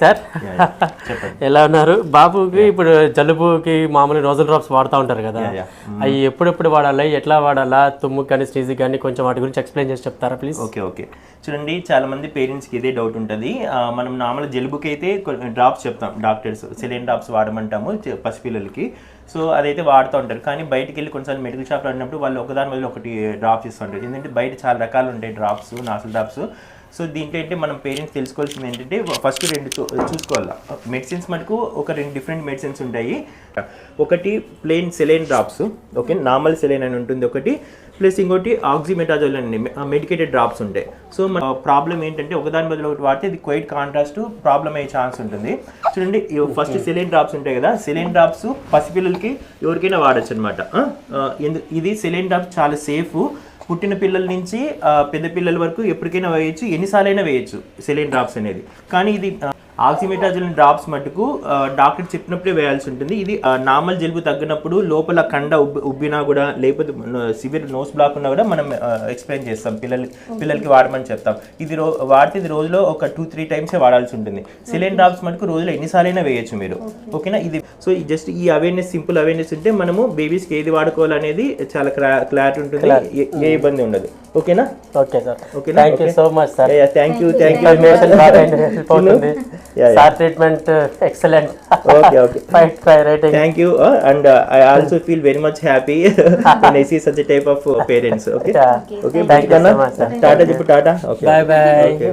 Sir ఎలా ఉన్నారు? బాబుకి ఇప్పుడు జలుబుకి మామూలు రోజల్ డ్రాప్స్ వాడుతూ ఉంటారు కదా. Yeah. అవి ఎప్పుడెప్పుడు వాడాలా ఎట్లా వాడాలా? తుమ్ము కానీ స్నీజ్ కానీ కొంచెం వాటి గురించి ఎక్స్ప్లెయిన్ చేసి చెప్తారా ప్లీజ్ ఓకే ఓకే చూడండి చాలా మంది పేరెంట్స్కి ఇదే డౌట్ ఉంటుంది. మనం నార్మల్ జలుబుకి అయితే డ్రాప్స్ చెప్తాం డాక్టర్స్ సెలైన్ డ్రాప్స్ వాడమంటాము పసిపిల్లలకి. సో అదైతే వాడుతూ ఉంటారు. కానీ బయటికి వెళ్ళి కొన్నిసార్లు మెడికల్ షాప్లో అన్నప్పుడు వాళ్ళు ఒకదాని వల్ల ఒకటి డ్రాప్స్ ఇస్తుంటారు ఎందుకంటే బయట చాలా రకాలు ఉంటాయి డ్రాప్స్ నాసుల్ డ్రాప్స్ సో దీంట్లో ఏంటి మనం పేరెంట్స్ తెలుసుకోవాల్సింది ఏంటంటే ఫస్ట్ రెండు చూ- చూసుకోవాలి. మెడిసిన్స్ మటుకు ఒక రెండు డిఫరెంట్ మెడిసిన్స్ ఉంటాయి. ఒకటి plain saline drops okay normal saline అని ఉంటుంది ఒకటి ప్లస్ ఇంకోటి ఆక్సిమెటాజోల్ అని మెడికేటెడ్ డ్రాప్స్ ఉంటాయి. సో మన ప్రాబ్లం ఏంటంటే ఒకదాని బదులు ఒకటి వాడితే ఇది క్వైట్ కాంట్రాస్ట్ ప్రాబ్లం అయ్యే ఛాన్స్ ఉంటుంది. చూడండి ఫస్ట్ సెలైన్ డ్రాప్స్ ఉంటాయి కదా సెలైన్ డ్రాప్స్ పసిపిల్లలకి ఎవరికైనా వాడచ్చు అనమాట ఇది సెలైన్ డ్రాప్స్ చాలా సేఫ్ పుట్టిన పిల్లల నుంచి ఆ, పెద్ద పిల్లల వరకు ఎప్పటికైనా వేయచ్చు ఎన్నిసార్లైనా వేయచ్చు సెలైన్ డ్రాప్స్ అనేది. కానీ ఇది ఆక్సిమెటాజల్ డ్రాప్స్ మటుకు డాక్టర్ చెప్పినప్పుడే వేయాల్సి ఉంటుంది. ఇది నార్మల్ జలుబు తగ్గినప్పుడు లోపల కండ ఉబ్బి ఉబ్బినా కూడా లేకపోతే సివియర్ నోస్ బ్లాక్ ఉన్నా కూడా మనం ఎక్స్ప్లెయిన్ చేస్తాం. పిల్లలకి పిల్లలకి వాడమని చెప్తాం. ఇది రో వాడితే ఇది రోజులో ఒక టూ త్రీ టైమ్సే వాడాల్సి ఉంటుంది. సెలైన్ డ్రాప్స్ మటుకు రోజులో ఎన్నిసార్లైనా వేయచ్చు మీరు. ఓకేనా? ఇది సో జస్ట్ ఈ అవేర్నెస్ సింపుల్ అవేర్నెస్ ఉంటే మనము బేబీస్కి ఏది వాడుకోవాలనేది చాలా క్లారిటీ ఉంటుంది. ఏ- ఇబ్బంది ఉండదు. ఓకేనా? Okay sir. ఓకేనా? Thank you. So much sir thank you thank you sir treatment excellent Okay, okay. Five five rating Thank you, uh, and uh, I also feel very much happy when I see such a type of uh, parents. Okay, Yeah. okay. Thank you so much, sir. Tata, చెప్పు Tata. Okay. Bye bye. Okay.